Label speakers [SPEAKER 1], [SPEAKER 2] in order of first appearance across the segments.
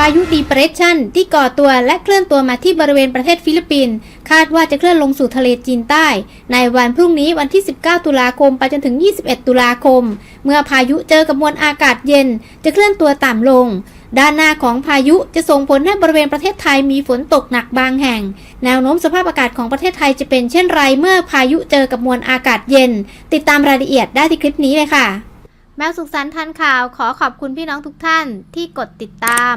[SPEAKER 1] พายุดีเปรสชันที่ก่อตัวและเคลื่อนตัวมาที่บริเวณประเทศฟิลิปปินส์คาดว่าจะเคลื่อนลงสู่ทะเลจีนใต้ ในวันพรุ่งนี้วันที่ 19 ตุลาคมไปจนถึง 21 ตุลาคม เมื่อพายุเจอกับมวลอากาศเย็น จะเคลื่อนตัวต่ำลง ด้านหน้าของพายุจะส่งผลให้บริเวณประเทศไทยมีฝนตกหนักบางแห่ง แนวโน้มสภาพอากาศของประเทศไทยจะเป็นเช่นไรเมื่อพายุเจอกับมวลอากาศเย็น ติดตามรายละเอียดได้ที่คลิปนี้เลยค่ะแมวสุขสันต์ทันข่าวขอขอบคุณพี่น้องทุกท่านที่กดติดตาม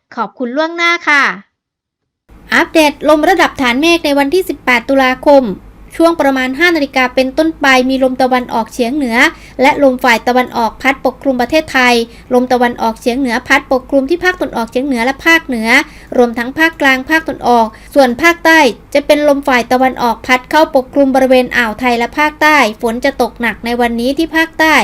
[SPEAKER 1] ขอบคุณล่วงหน้าค่ะ อัปเดตลมระดับฐานเมฆในวันที่ 18 ตุลาคม ช่วงประมาณ 5 นาฬิกาเป็นต้นไปมีลมตะวันออกเฉียงเหนือ และลมฝ่ายตะวันออกพัดปกคลุมประเทศไทย ลมตะวันออกเฉียงเหนือพัดปกคลุมที่ภาคตะวันออกเฉียงเหนือและภาคเหนือ รวมทั้งภาคกลางภาคตะวันออก ส่วนภาคใต้จะเป็นลมฝ่ายตะวันออกพัดเข้าปกคลุมบริเวณอ่าวไทยและภาคใต้ ฝนจะตกหนักในวันนี้ที่ภาคใต้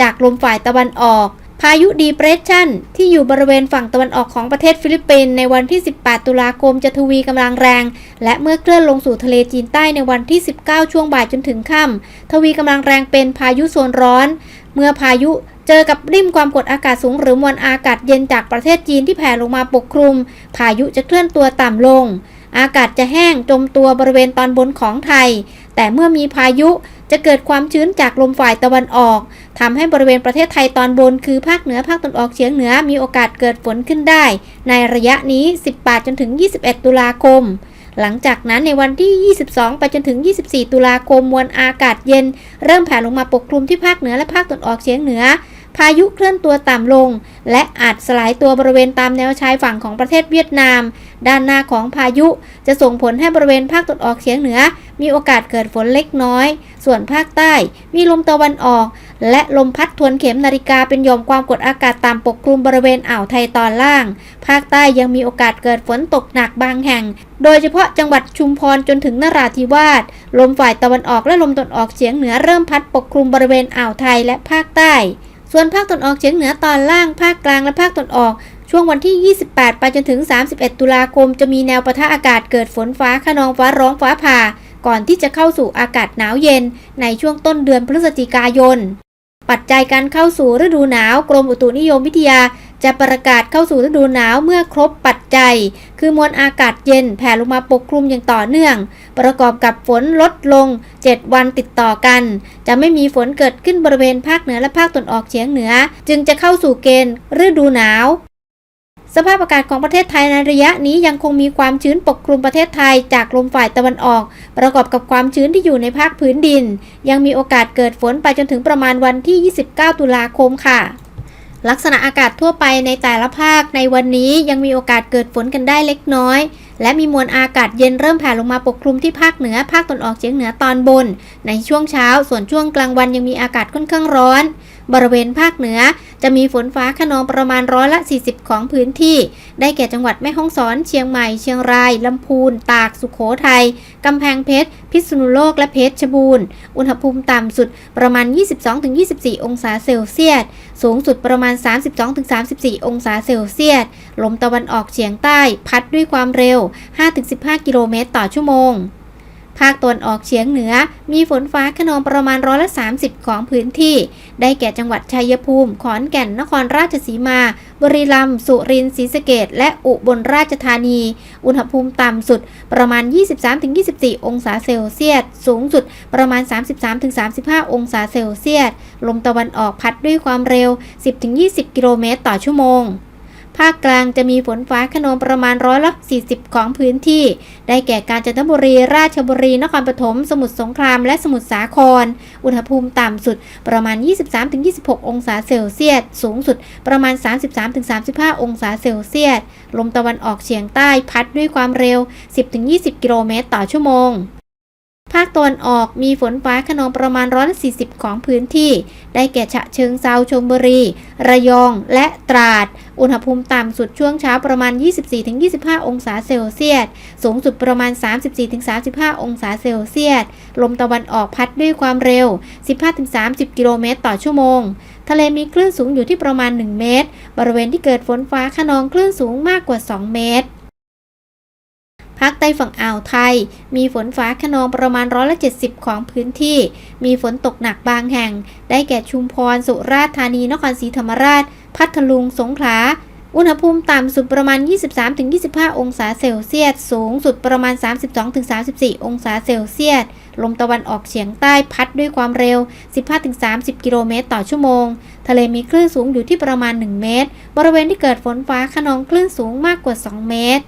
[SPEAKER 1] จากลมฝ่ายตะวันออก พายุดีเปรสชันที่อยู่บริเวณฝั่งตะวันออกของประเทศฟิลิปปินส์ในวันที่ 18 ตุลาคมจะทวีกำลังแรง และเมื่อเคลื่อนลงสู่ทะเลจีนใต้ในวันที่ 19 ช่วงบ่ายจนถึงค่ำทวีกำลังแรงเป็นพายุโซนร้อน เมื่อพายุเจอกับริมความกดอากาศสูงหรือมวลอากาศเย็นจากประเทศจีนที่แผ่ลงมาปกคลุม พายุจะเคลื่อนตัวต่ำลง อากาศจะแห้งจมตัวบริเวณตอนบนของไทย แต่เมื่อมีพายุจะเกิดความชื้นจากลมฝ่ายตะวันออกทำให้บริเวณประเทศไทยตอนบน คือภาคเหนือภาคตะวันออกเฉียงเหนือมีโอกาสเกิดฝนขึ้นได้ ในระยะนี้ 18 จนถึง 21 ตุลาคม หลังจากนั้นในวันที่ 22 ไปจนถึง 24 ตุลาคมมวลอากาศเย็น เริ่มแผ่ลงมาปกคลุมที่ภาคเหนือและภาคตะวันออกเฉียงเหนือ พายุเคลื่อนตัวต่ำลง และอาจสลายตัวบริเวณตามแนวชายฝั่งของประเทศเวียดนาม ด้านหน้าของพายุจะส่งผลให้บริเวณภาคตะวันออกเฉียงเหนือ มีโอกาสเกิดฝนเล็กน้อย ส่วนภาคใต้มีลมตะวันออก และลมพัดทวนเข็มนาฬิกาเป็นยอมความกดอากาศต่ำปกคลุมบริเวณอ่าวไทยตอนล่าง ภาคใต้ยังมีโอกาสเกิดฝนตกหนักบางแห่ง โดยเฉพาะจังหวัดชุมพรจนถึงนราธิวาสลมฝ่ายตะวันออกและลมตะวันออกเฉียงเหนือเริ่มพัดปกคลุมบริเวณอ่าวไทยและภาคใต้ ส่วนภาคตะวันออกเฉียงเหนือตอนล่าง ภาคกลางและภาคตะวันออก ช่วงวันที่ 28 ไปจนถึง 31 ตุลาคม จะมีแนวปะทะอากาศเกิดฝนฟ้าขนองฟ้าร้องฟ้าผ่า ก่อนที่จะเข้าสู่อากาศหนาวเย็น ในช่วงต้นเดือนพฤศจิกายน ปัจจัยการเข้าสู่ฤดูหนาว กรมอุตุนิยมวิทยา จะประกาศเข้าสู่ฤดูหนาวเมื่อครบปัจจัย คือมวลอากาศเย็นแผ่ลงมาปกคลุมอย่างต่อเนื่อง ประกอบกับฝนลดลง 7 วันติดต่อกัน จะไม่มีฝนเกิดขึ้นบริเวณภาคเหนือและภาคตะวันออกเฉียงเหนือ จึงจะเข้าสู่เกณฑ์ฤดูหนาว สภาพอากาศของประเทศไทยในระยะนี้ยังคงมีความชื้นปกคลุมประเทศไทยจากลมฝ่ายตะวันออก ประกอบกับความชื้นที่อยู่ในภาคพื้นดิน ยังมีโอกาสเกิดฝนไปจนถึงประมาณวันที่ 29 ตุลาคมค่ะ ลักษณะอากาศทั่วไปในแต่ละภาคในวันนี้ยังมีโอกาสเกิดฝนกันได้เล็กน้อย และมีมวลอากาศเย็นเริ่มแผ่ลงมาปกคลุมที่ภาคเหนือภาคตะวันออกเฉียงเหนือตอนบน ในช่วงเช้า ส่วนช่วงกลางวันยังมีอากาศค่อนข้างร้อน บริเวณภาคเหนือ จะมีฝนฟ้าขนองประมาณร้อยละ 40 ของพื้นที่ ได้แก่จังหวัดแม่ฮ่องสอน เชียงใหม่ เชียงราย ลำพูน ตาก สุขโขทัย กำแพงเพชร พิษณุโลก และเพชรบูรณ์ อุณหภูมิต่ำสุดประมาณ 22-24 องศาเซลเซียส สูงสุดประมาณ 32-34 องศาเซลเซียส ลมตะวันออกเฉียงใต้ พัดด้วยความเร็ว 5-15 กิโลเมตรต่อชั่วโมง ภาคตะวันออกเฉียงเหนือ มีฝนฟ้าขนองประมาณร้อยละ 30 ของพื้นที่ ได้แก่จังหวัดชัยภูมิ ขอนแก่น นครราชสีมาบุรีรัมย์สุรินทร์ศรีสะเกษและอุบลราชธานี อุณหภูมิต่ำสุดประมาณ 23-24 องศาเซลเซียส สูงสุดประมาณ 33-35 องศาเซลเซียส ลมตะวันออกพัดด้วยความเร็ว 10-20 กิโลเมตรต่อชั่วโมง ภาคกลางจะมีฝนฟ้าขนองประมาณร้อยละ 40 ของพื้นที่ ได้แก่กาญจนบุรี ราชบุรี นครปฐม สมุทรสงคราม และสมุทรสาคร อุณหภูมิต่ำสุดประมาณ 23-26 องศาเซลเซียส สูงสุดประมาณ 33-35 องศาเซลเซียส ลมตะวันออกเฉียงใต้พัดด้วยความเร็ว 10-20 กิโลเมตรต่อชั่วโมง ภาคตะวันออกมีฝนฟ้าขนองประมาณร้อยละ40ของพื้นที่ ได้แก่ฉะเชิงเซาชลบุรี ระยองและตราด อุณหภูมิต่ำสุดช่วงเช้าประมาณ 24-25 องศาเซลเซียส สูงสุดประมาณ 34-35 องศาเซลเซียส ลมตะวันออกพัดด้วยความเร็ว 15-30 กิโลเมตรต่อชั่วโมง ทะเลมีคลื่นสูงอยู่ที่ประมาณ 1 เมตร บริเวณที่เกิดฝนฟ้าขนองคลื่นสูงมากกว่า 2 เมตร ภาคใต้ฝั่งอ่าวไทย มีฝนฟ้าขนองประมาณร้อยละ70 ของพื้นที่ มีฝนตกหนักบางแห่ง ได้แก่ชุมพร สุราษฎร์ธานี นครศรีธรรมราช พัทลุง สงขลา อุณหภูมิต่ำสุดประมาณ 23-25 องศาเซลเซียส สูงสุดประมาณ 32-34 องศาเซลเซียส ลมตะวันออกเฉียงใต้พัดด้วยความเร็ว 15-30 กิโลเมตรต่อชั่วโมง ทะเลมีคลื่นสูงอยู่ที่ประมาณ 1 เมตร บริเวณที่เกิดฝนฟ้าขนองคลื่นสูงมากกว่า 2 เมตร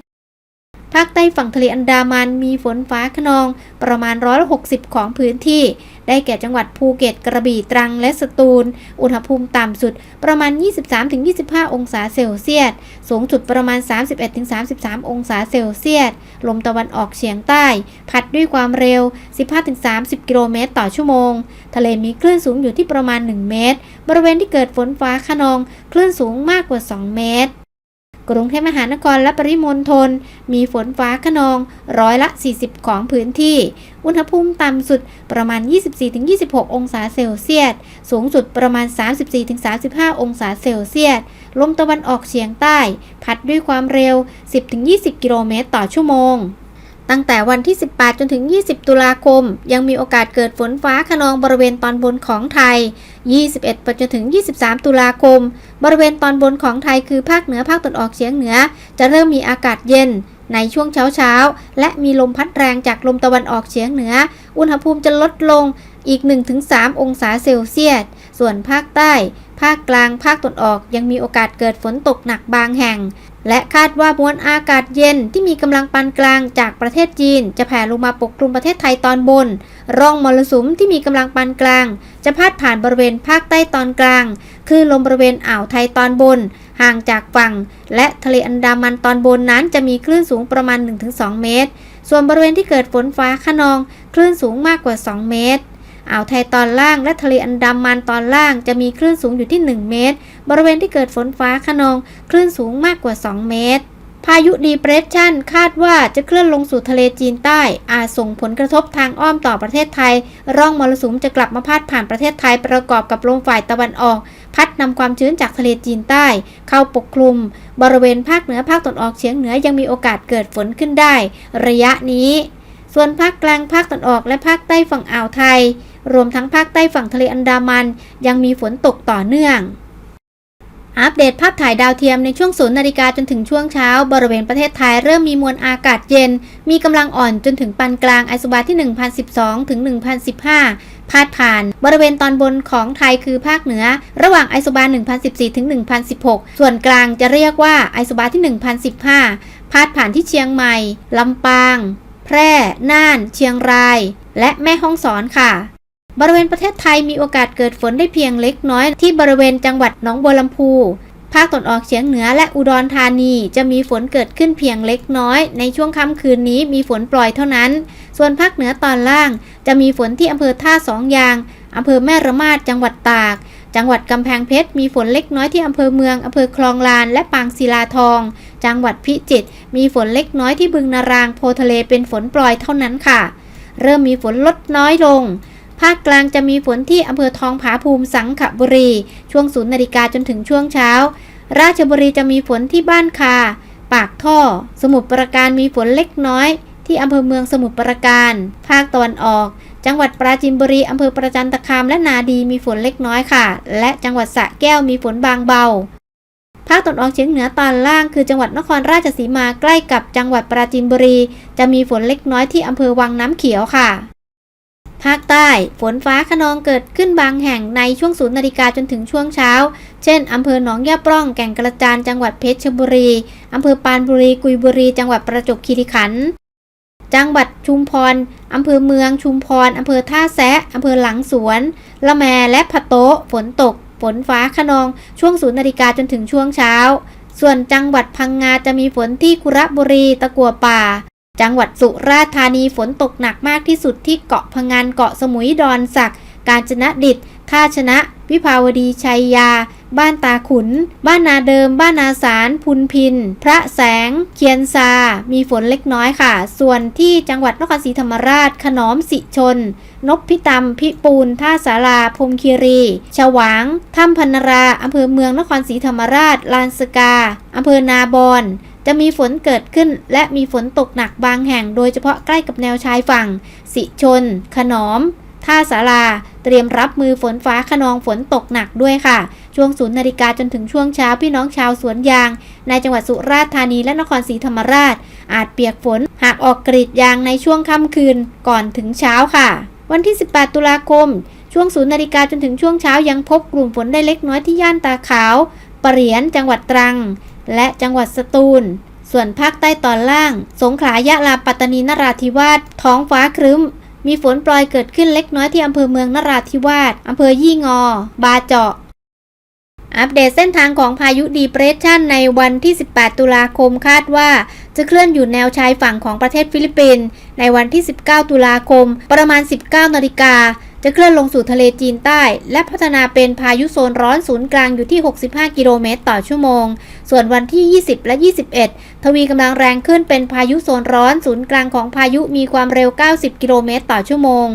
[SPEAKER 1] ภาคใต้ฝั่งทะเลอันดามันมีฝนฟ้าขนองประมาณร้อยละ60ของพื้นที่ ได้แก่จังหวัดภูเก็ตกระบี่ตรังและสตูล อุณหภูมิต่ำสุดประมาณ 23-25 องศาเซลเซียส สูงสุดประมาณ 31-33 องศาเซลเซียส ลมตะวันออกเฉียงใต้ พัดด้วยความเร็ว 15-30 กิโลเมตรต่อชั่วโมง ทะเลมีคลื่นสูงอยู่ที่ประมาณ 1 เมตร บริเวณที่เกิดฝนฟ้าขนอง คลื่นสูงมากกว่า 2 เมตร กรุงเทพมหานครและปริมณฑลมีฝนฟ้าขนองร้อยละ 40 ของพื้นที่ อุณหภูมิต่ำสุดประมาณ 24-26 องศาเซลเซียส สูงสุดประมาณ 34-35 องศาเซลเซียส ลมตะวันออกเฉียงใต้ พัดด้วยความเร็ว 10-20 กิโลเมตรต่อชั่วโมง ตั้งแต่วันที่ 18 จนถึง 20 ตุลาคม ยังมีโอกาสเกิดฝนฟ้าขนองบริเวณตอนบนของไทย 21 ไปจนถึง 23 ตุลาคม บริเวณตอนบนของไทยคือภาคเหนือภาคตะวันออกเฉียงเหนือ จะเริ่มมีอากาศเย็นในช่วงเช้าเช้าๆและมีลมพัดแรงจากลมตะวันออกเฉียงเหนือ อุณหภูมิจะลดลงอีก 1-3 องศาเซลเซียส ส่วนภาคใต้ ภาคกลาง ภาคตะวันออกยังมีโอกาสเกิดฝนตกหนักบางแห่ง และคาดว่ามวลอากาศเย็นที่มีกำลังปานกลางจากประเทศจีน จะแผ่ลงมาปกคลุมประเทศไทยตอนบน ร่องมรสุมที่มีกำลังปานกลาง จะพาดผ่านบริเวณภาคใต้ตอนกลาง คือลมบริเวณอ่าวไทยตอนบน ห่างจากฝั่ง และทะเลอันดามันตอนบนนั้นจะมีคลื่นสูงประมาณ 1-2 เมตร ส่วนบริเวณที่เกิดฝนฟ้าขนอง คลื่นสูงมากกว่า 2 เมตร อ่าวไทยตอนล่างและทะเลอันดามันตอนล่างจะมีคลื่นสูงอยู่ที่ 1 เมตร บริเวณที่เกิดฝนฟ้าขนอง คลื่นสูงมากกว่า 2 เมตร พายุดีเพรสชันคาดว่าจะเคลื่อนลงสู่ทะเลจีนใต้ อาจส่งผลกระทบทางอ้อมต่อประเทศไทย ร่องมรสุมจะกลับมาพาดผ่านประเทศไทยประกอบกับลมฝ่ายตะวันออก พัดนำความชื้นจากทะเลจีนใต้ เข้าปกคลุม บริเวณภาคเหนือภาคตะวันออกเฉียงเหนือยังมีโอกาสเกิดฝนขึ้นได้ ระยะนี้ ส่วนภาคกลางภาคตะวันออกและภาคใต้ฝั่งอ่าวไทย รวมทั้งภาคใต้ฝั่งทะเลอันดามัน ยังมีฝนตกต่อเนื่อง อัปเดตภาพถ่ายดาวเทียมในช่วงศูนย์นาฬิกาจนถึงช่วงเช้า บริเวณประเทศไทยเริ่มมีมวลอากาศเย็น มีกำลังอ่อนจนถึงปานกลางไอซูบาที่ 1012 ถึง 1015 พาดผ่าน บริเวณตอนบนของไทยคือภาคเหนือ ระหว่างไอซูบา1014 ถึง 1016 ส่วนกลางจะเรียกว่าไอซูบาที่ 1015 พาดผ่านที่เชียงใหม่ลำปาง แพร่ น่าน เชียงรายและแม่ฮ่องสอนค่ะ บริเวณประเทศไทยมีโอกาสเกิดฝนได้เพียงเล็กน้อย ที่บริเวณจังหวัดหนองบัวลำพู ภาคตะวันออกเฉียงเหนือและอุดรธานีจะมีฝนเกิดขึ้นเพียงเล็กน้อย ในช่วงค่ำคืนนี้มีฝนปล่อยเท่านั้น ส่วนภาคเหนือตอนล่าง จะมีฝนที่อำเภอท่าสองยางอำเภอแม่ระมาดจังหวัดตาก จังหวัดกำแพงเพชรมีฝนเล็กน้อยที่อำเภอเมืองอำเภอคลองลาน และปางศิลาทอง จังหวัดพิจิตรมีฝนเล็กน้อยที่บึงนารางโพทะเลเป็นฝนปล่อยเท่านั้นค่ะ เริ่มมีฝนลดน้อยลง ภาคกลางจะมีฝนที่อำเภอทองผาภูมิสังขบุรี ช่วงศูนย์นาฬิกาจนถึงช่วงเช้า ราชบุรีจะมีฝนที่บ้านคา ปากท่อ สมุทรปราการมีฝนเล็กน้อย ที่อำเภอเมืองสมุทรปราการ ภาคตะวันออก จังหวัดปราจีนบุรีอำเภอประจันตคามและนาดีมีฝนเล็กน้อยค่ะ และจังหวัดสระแก้วมีฝนบางเบาภาคตะวันออกเฉียงเหนือตอนล่างคือจังหวัดนครราชสีมาใกล้กับจังหวัดปราจีนบุรี จะมีฝนเล็กน้อยที่อำเภอวังน้ำเขียวค่ะ ภาคใต้ฝนฟ้าขนองเกิดขึ้นบางแห่งในช่วงศูนย์นาฬิกาจนถึงช่วงเช้า เช่น อำเภอหนองยาปร่อง แก่งกระจาน จังหวัดเพชรบุรี อำเภอปานบุรี กุยบุรี จังหวัดประจวบคีรีขันธ์ จังหวัดชุมพร อำเภอเมือง ชุมพร อำเภอท่าแซะ อำเภอหลังสวน ละแม และพะโตะฝนตก ฝนฟ้าขนอง ช่วงศูนย์นาฬิกาจนถึงช่วงเช้า ส่วนจังหวัดพังงาจะมีฝนที่คุระบุรี ตะกัวป่า จังหวัดสุราษฎร์ธานีฝนตกหนักมากที่สุดที่เกาะพะงันเกาะสมุยดอนสัก กาญจนดิตท่าชนะ วิภาวดีชัยยา บ้านตาขุน บ้านนาเดิม บ้านนาสาร พุนพิน พระแสง เคียนซา มีฝนเล็กน้อยค่ะ ส่วนที่จังหวัดนครศรีธรรมราช ขนอมสิชนนพพิตำพิปูน ท่าสาราพมคีรี ฉวาง ถ้ำพนนรา อำเภอเมืองนครศรีธรรมราช ลานสกา อำเภอนาบอน จะมีฝนเกิดขึ้นและมีฝนตกหนักบางแห่ง โดยเฉพาะใกล้กับแนวชายฝั่ง สิชน ขนอม ท่าสารา เตรียมรับมือฝนฟ้าขนองฝนตกหนักด้วยค่ะ ช่วงศูนย์นาฬิกาจนถึงช่วงเช้าพี่น้องชาวสวนยาง ในจังหวัดสุราษฎร์ธานีและนครศรีธรรมราช อาจเปียกฝน หากออกกรีดยางในช่วงค่ำคืนก่อนถึงเช้าค่ะ วันที่ 18 ตุลาคม ช่วงศูนย์นาฬิกาจนถึงช่วงเช้ายังพบกลุ่มฝนได้เล็กน้อยที่ย่านตาขาวปะเหรียนจังหวัดตรัง และจังหวัดสตูล ส่วนภาคใต้ตอนล่าง สงขลายะลาปัตตานีนราธิวาส ท้องฟ้าครึ้ม มีฝนปลอยเกิดขึ้นเล็กน้อยที่อำเภอเมืองนราธิวาส อำเภอยี่งอ บาเจาะ อัปเดตเส้นทางของพายุดีเปรสชันในวันที่ 18 ตุลาคมคาดว่าจะเคลื่อนอยู่แนวชายฝั่งของประเทศฟิลิปปินส์ในวันที่ 19 ตุลาคม ประมาณ 19นาฬิกา จะเคลื่อนลงสู่ทะเลจีนใต้ และพัฒนาเป็นพายุโซนร้อนศูนย์กลางอยู่ที่ 65 กิโลเมตรต่อชั่วโมง ส่วนวันที่ 20 และ 21 ทวีกำลังแรงขึ้นเป็นพายุโซนร้อนศูนย์กลางของพายุมีความเร็ว 90 กิโลเมตรต่อชั่วโมง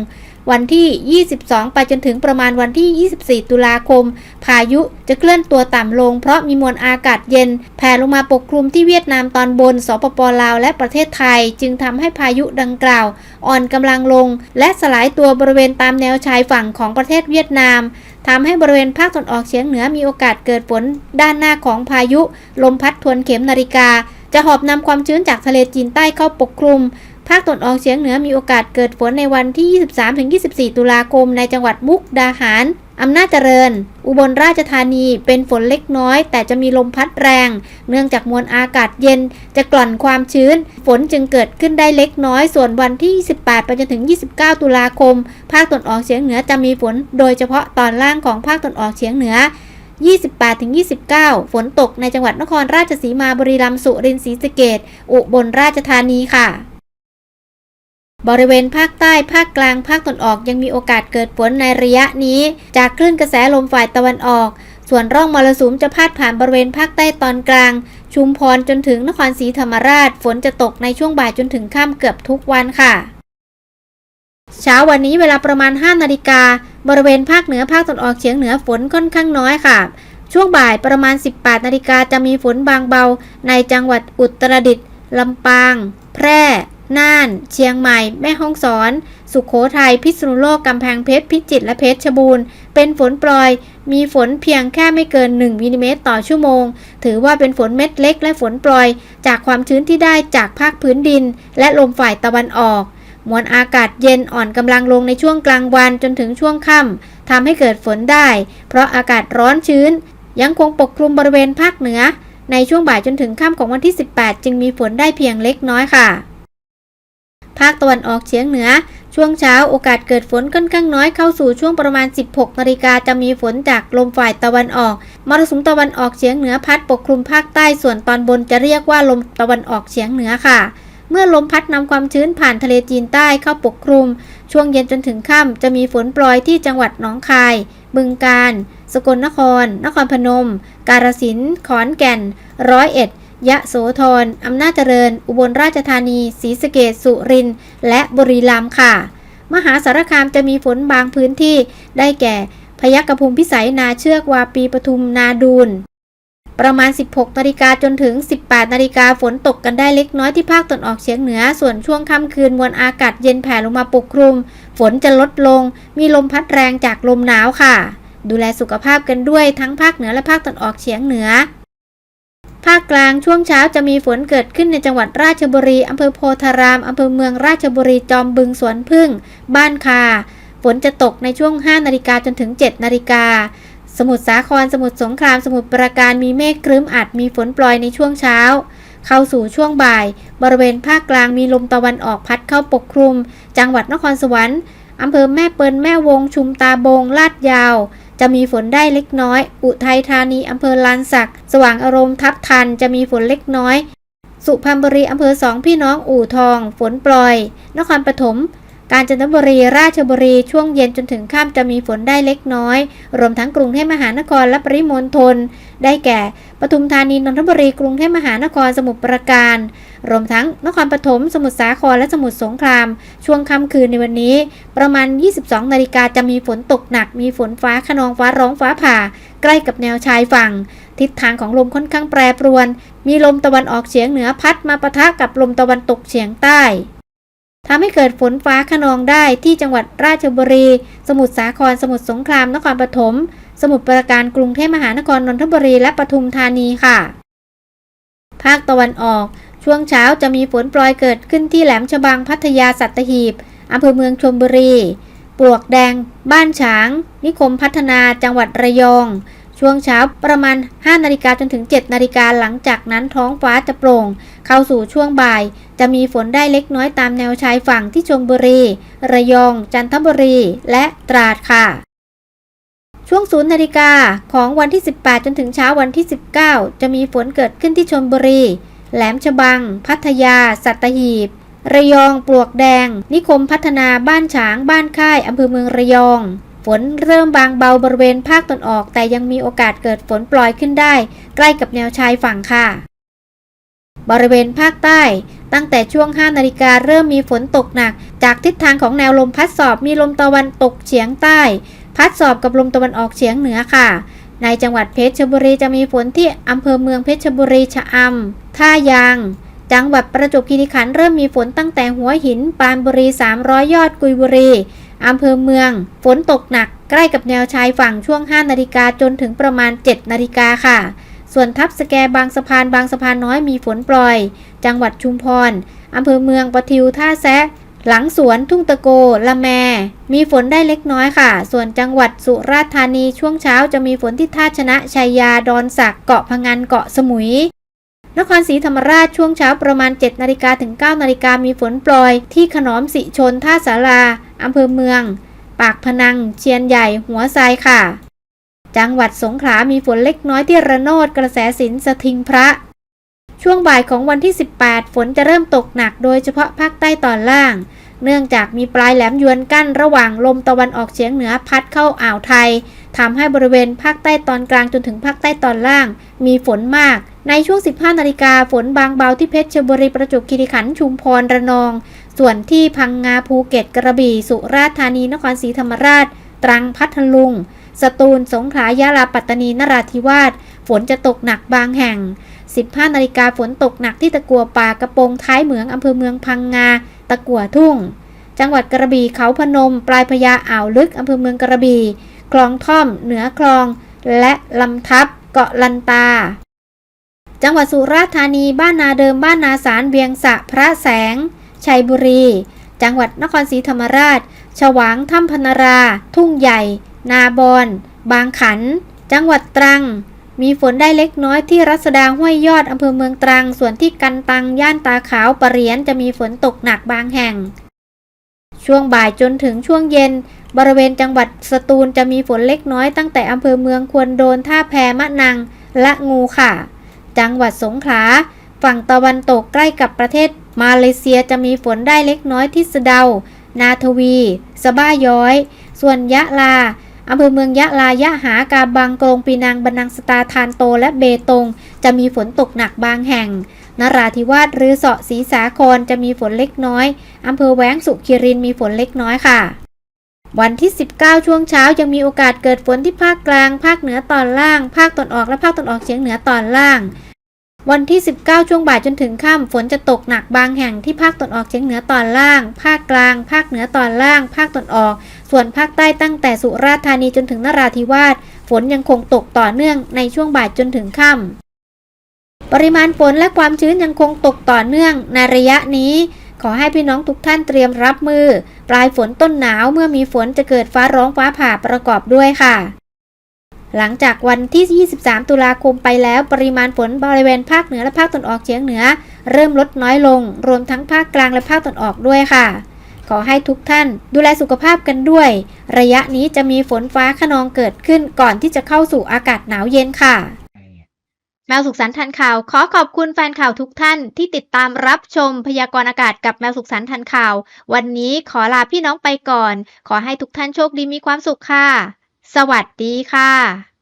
[SPEAKER 1] วันที่ 22 ไปจนถึงประมาณวันที่ 24 ตุลาคม พายุจะเคลื่อนตัวต่ำลง เพราะมีมวลอากาศเย็น แผ่ลงมาปกคลุมที่เวียดนามตอนบน สปปลาว และประเทศไทย จึงทำให้พายุดังกล่าว อ่อนกำลังลง และสลายตัวบริเวณตามแนวชายฝั่งของประเทศเวียดนามทำให้บริเวณภาคตะวันออกเฉียงเหนือมีโอกาสเกิดฝนด้านหน้าของพายุ ลมพัดทวนเข็มนาฬิกา จะหอบนำความชื้นจากทะเลจีนใต้เข้าปกคลุม ภาคตะวันออกเฉียงเหนือมีโอกาสเกิดฝนในวันที่ 23-24 ตุลาคมในจังหวัดมุกดาหาร อำนาจเจริญ อุบลราชธานีเป็นฝนเล็กน้อย แต่จะมีลมพัดแรง เนื่องจากมวลอากาศเย็นจะกล่อนความชื้น ฝนจึงเกิดขึ้นได้เล็กน้อย ส่วนวันที่ 28 ไปจนถึง 29 ตุลาคม ภาคตะวันออกเฉียงเหนือจะมีฝน โดยเฉพาะตอนล่างของภาคตะวันออกเฉียงเหนือ28-29 ฝนตกในจังหวัดนครราชสีมา บุรีรัมย์ สุรินทร์ ศรีสะเกษอุบลราชธานีค่ะ บริเวณภาคใต้ ภาคกลาง ภาคตะวันออกยังมีโอกาสเกิดฝนในระยะนี้ จากคลื่นกระแสลมฝ่ายตะวันออก ส่วนร่องมรสุมจะพาดผ่านบริเวณภาคใต้ตอนกลาง ชุมพรจนถึงนครศรีธรรมราช ฝนจะตกในช่วงบ่ายจนถึงค่ำเกือบทุกวันค่ะ เช้าวันนี้เวลาประมาณ 5 นาฬิกา บริเวณภาคเหนือภาคตะวันออกเฉียงเหนือฝนค่อนข้างน้อยค่ะ ช่วงบ่ายประมาณ 18 นาฬิกาจะมีฝนบางเบา ในจังหวัดอุตรดิตถ์ลำปาง แพร่ น่าน เชียงใหม่ แม่ฮ่องสอน สุขโขทัย พิษณุโลก กำแพงเพชร พิจิตร และเพชรบูรณ์ เป็นฝนปลอย มีฝนเพียงแค่ไม่เกิน 1มิลลิเมตรต่อชั่วโมง ถือว่าเป็นฝนเม็ดเล็กและฝนปลอย จากความชื้นที่ได้จากภาคพื้นดิน และลมฝ่ายตะวันออก มวลอากาศเย็นอ่อนกำลังลงในช่วงกลางวันจนถึงช่วงค่ำทำให้เกิดฝนได้ เพราะอากาศร้อนชื้น ยังคงปกคลุมบริเวณภาคเหนือ ในช่วงบ่ายจนถึงค่ำของวันที่ 18 จึงมีฝนได้เพียงเล็กน้อยค่ะ ภาคตะวันออกเฉียงเหนือ ช่วงเช้าโอกาสเกิดฝนค่อนข้างน้อยเข้าสู่ช่วงประมาณ 16นาฬิกาจะมีฝนจากลมฝ่ายตะวันออก มรสุมตะวันออกเฉียงเหนือพัดปกคลุมภาคใต้ส่วนตอนบนจะเรียกว่าลมตะวันออกเฉียงเหนือค่ะ เมื่อลมพัดนำความชื้นผ่านทะเลจีนใต้เข้าปกคลุม ช่วงเย็นจนถึงค่ำจะมีฝนโปรยที่จังหวัดหนองคาย บึงกาฬสกลนคร นครพนม กาฬสินธุ์ขอนแก่น ร้อยเอ็ด ยะโสธรอำนาจเจริญ อุบลราชธานีศรีสะเกษสุรินทร์และบุรีรัมย์ค่ะ มหาสารคามจะมีฝนบางพื้นที่ได้แก่ พยัคฆภูมิพิสัยนาเชือกวาปีปทุมนาดูนประมาณ 16นาฬิกาจนถึง 18นาฬิกาฝนตกกันได้เล็กน้อยที่ภาคตะวันออกเฉียงเหนือ ส่วนช่วงค่ำคืนมวลอากาศเย็นแผ่ลงมาปกคลุม ฝนจะลดลง มีลมพัดแรงจากลมหนาวค่ะ ดูแลสุขภาพกันด้วยทั้งภาคเหนือและภาคตะวันออกเฉียงเหนือ ภาคกลางช่วงเช้าจะมีฝนเกิดขึ้นในจังหวัดราชบุรี อำเภอโพธาราม อำเภอเมืองราชบุรี จอมบึงสวนพึ่ง บ้านคา ฝนจะตกในช่วง 5 นาฬิกาจนถึง 7 นาฬิกา สมุทรสาคร สมุทรสงคราม สมุทรปราการ มีเมฆครึ้มอาจมีฝนปล่อยในช่วงเช้า เข้าสู่ช่วงบ่าย บริเวณภาคกลางมีลมตะวันออกพัดเข้าปกคลุม จังหวัดนครสวรรค์ อำเภอแม่เปิลแม่วง ชุมตาบง ลาดยาว จะมีฝนได้เล็กน้อย อุทัยธานีอำเภอลานสัก สว่างอารมณ์ทับทันจะมีฝนเล็กน้อย สุพรรณบุรีอำเภอสองพี่น้องอู่ทอง ฝนปล่อย นครปฐม กาญจนบุรี ราชบุรี ช่วงเย็นจนถึงค่ำจะมีฝนได้เล็กน้อย รวมทั้งกรุงเทพมหานครและปริมณฑล ได้แก่ ปทุมธานี นนทบุรี กรุงเทพมหานคร สมุทรปราการ รวมทั้งนครปฐม สมุทรสาคร และสมุทรสงคราม ช่วงค่ำคืนในวันนี้ ประมาณ 22 นาฬิกาจะมีฝนตกหนัก มีฝนฟ้าขนองฟ้าร้องฟ้าผ่า ใกล้กับแนวชายฝั่ง ทิศทางของลมค่อนข้างแปรปรวน มีลมตะวันออกเฉียงเหนือพัดมาปะทะกับลมตะวันตกเฉียงใต้ ทำให้เกิดฝนฟ้าขนองได้ที่จังหวัดราชบุรี สมุทรสาคร สมุทรสงคราม นครปฐม สมุทรปราการ กรุงเทพมหานคร นนทบุรี และปทุมธานีค่ะ ภาคตะวันออก ช่วงเช้าจะมีฝนโปรยเกิดขึ้นที่แหลมฉบัง พัทยา สัตหีบอำเภอเมืองชลบุรี ปลวกแดง บ้านฉาง นิคมพัฒนา จังหวัดระยอง ช่วงเช้าประมาณ 5 นาฬิกาจนถึง 7 นาฬิกาหลังจากนั้นท้องฟ้าจะโปร่ง เข้าสู่ช่วงบ่าย จะมีฝนได้เล็กน้อยตามแนวชายฝั่งที่ชลบุรี ระยอง จันทบุรี และตราดค่ะ ช่วงศูนย์นาฬิกาของวันที่ 18 จนถึงเช้าวันที่ 19 จะมีฝนเกิดขึ้นที่ชลบุรี แหลมฉบัง พัทยา สัตหีบ ระยอง ปลวกแดง นิคมพัฒนาบ้านฉาง บ้านค่ายอำเภอเมืองระยองฝนเริ่มบางเบาบริเวณภาคตะวันออก แต่ยังมีโอกาสเกิดฝนปล่อยขึ้นได้ ใกล้กับแนวชายฝั่งค่ะ บริเวณภาคใต้ ตั้งแต่ช่วง 5 นาฬิกาเริ่มมีฝนตกหนัก จากทิศทางของแนวลมพัดสอบมีลมตะวันตกเฉียงใต้ พัดสอบกับลมตะวันออกเฉียงเหนือค่ะ ในจังหวัดเพชรบุรีจะมีฝนที่อำเภอเมืองเพชรบุรีชะอำท่ายาง จังหวัดประจวบคีรีขันธ์เริ่มมีฝนตั้งแต่หัวหิน ปานบุรี 300 ยอดกุยบุรีอำเภอเมือง ฝนตกหนัก ใกล้กับแนวชายฝั่งช่วง 5 นาฬิกาจนถึงประมาณ 7 นาฬิกาค่ะ ส่วนทับสแกบางสะพานบางสะพานน้อยมีฝนปล่อย จังหวัดชุมพรอำเภอเมืองปะทิวท่าแซะ หลังสวนทุ่งตะโก ละแม มีฝนได้เล็กน้อยค่ะ ส่วนจังหวัดสุราษฎร์ธานีช่วงเช้าจะมีฝนที่ท่าชนะชัยยาดอนสักเกาะพะงันเกาะสมุยนครศรีธรรมราชช่วงเช้าประมาณ 7นาฬิกาถึง9นาฬิกามีฝนปล่อย ที่ขนอมสิชนท่าสาราอำเภอเมือง ปากพนัง เชียนใหญ่หัวทรายค่ะ จังหวัดสงขลามีฝนเล็กน้อยที่ระโนดกระแสสินสถิงพระ ช่วงบ่ายของวันที่ 18 ฝนจะเริ่มตกหนักโดยเฉพาะภาคใต้ตอนล่าง เนื่องจากมีปลายแหลมยวนกั้นระหว่างลมตะวันออกเฉียงเหนือพัดเข้าอ่าวไทยทำให้บริเวณภาคใต้ตอนกลางจนถึงภาคใต้ตอนล่าง มีฝนมาก ในช่วง 15 นาฬิกาฝนบางเบาที่เพชรบุรีประจวบคีรีขันธ์ชุมพรระนอง ส่วนที่พังงาภูเก็ตกระบี่สุราษฎร์ธานีนครศรีธรรมราช ตรังพัทลุง สตูล สงขลายะลาปัตตานี นราธิวาส ฝนจะตกหนักบางแห่ง 15นาฬิกาฝนตกหนักที่ตะกัวป่ากระโปรงท้ายเหมืองอำเภอเมืองพังงา ตะกัวทุ่ง จังหวัดกระบี่เขาพนม ปลายพญาอ่าวลึกอำเภอเมืองกระบี่ คลองท่อม เหนือคลอง และลำทับ เกาะลันตา จังหวัดสุราษฎร์ธานี บ้านนาเดิม บ้านนาสารเวียงสะ พระแสง ชัยบุรี จังหวัดนครศรีธรรมราช ฉวางถ้ำพนรา ทุ่งใหญ่ นาบอนบางขัน จังหวัดตรัง มีฝนได้เล็กน้อยที่รัศดาห้วยยอดอำเภอเมืองตรัง ส่วนที่กันตัง ย่านตาขาวปะเหรียนจะมีฝนตกหนักบางแห่ง ช่วงบ่ายจนถึงช่วงเย็น บริเวณจังหวัดสตูลจะมีฝนเล็กน้อยตั้งแต่อำเภอเมืองควนโดนท่าแพมะนังและงูค่ะ จังหวัดสงขลาฝั่งตะวันตกใกล้กับประเทศ มาเลเซียจะมีฝนได้เล็กน้อยที่สะเดา นาทวี สบ้าย้อย ส่วนยะลา อำเภอเมืองยะลายะหากาบังกรงปีนังบันนังสตาทานโตและเบตง จะมีฝนตกหนักบางแห่ง นราธิวาสหรือเสาะศรีสาครจะมีฝนเล็กน้อยอำเภอแว้งสุขิรินมีฝนเล็กน้อยค่ะ วันที่ 19 ช่วงเช้ายังมีโอกาสเกิดฝนที่ภาคกลาง ภาคเหนือตอนล่าง ภาคตะวันออกและภาคตะวันออกเฉียงเหนือตอนล่าง วันที่ 19 ช่วงบ่ายจนถึงค่ำฝนจะตกหนักบางแห่งที่ภาคตะวันออกเฉียงเหนือตอนล่าง ภาคกลาง ภาคเหนือตอนล่าง ภาคตะวันออก ส่วนภาคใต้ตั้งแต่สุราษฎร์ธานีจนถึงนราธิวาสฝนยังคงตกต่อเนื่องในช่วงบ่ายจนถึงค่ำปริมาณฝนและความชื้นยังคงตกต่อเนื่องในระยะนี้ ขอให้พี่น้องทุกท่านเตรียมรับมือ ปลายฝนต้นหนาวเมื่อมีฝนจะเกิดฟ้าร้องฟ้าผ่าประกอบด้วยค่ะ หลังจากวันที่ 23 ตุลาคมไปแล้ว ปริมาณฝนบริเวณภาคเหนือและภาคตะวันออกเฉียงเหนือ เริ่มลดน้อยลง รวมทั้งภาคกลางและภาคตะวันออกด้วยค่ะ ขอให้ทุกท่านดูแลสุขภาพกันด้วย ระยะนี้จะมีฝนฟ้าขนองเกิดขึ้นก่อนที่จะเข้าสู่อากาศหนาวเย็นค่ะแมวสุขสันต์ทันข่าว ขอขอบคุณแฟนข่าวทุกท่านที่ติดตามรับชมพยากรณ์อากาศกับแมวสุขสันต์ทันข่าว วันนี้ขอลาพี่น้องไปก่อน ขอให้ทุกท่านโชคดีมีความสุขค่ะ สวัสดีค่ะ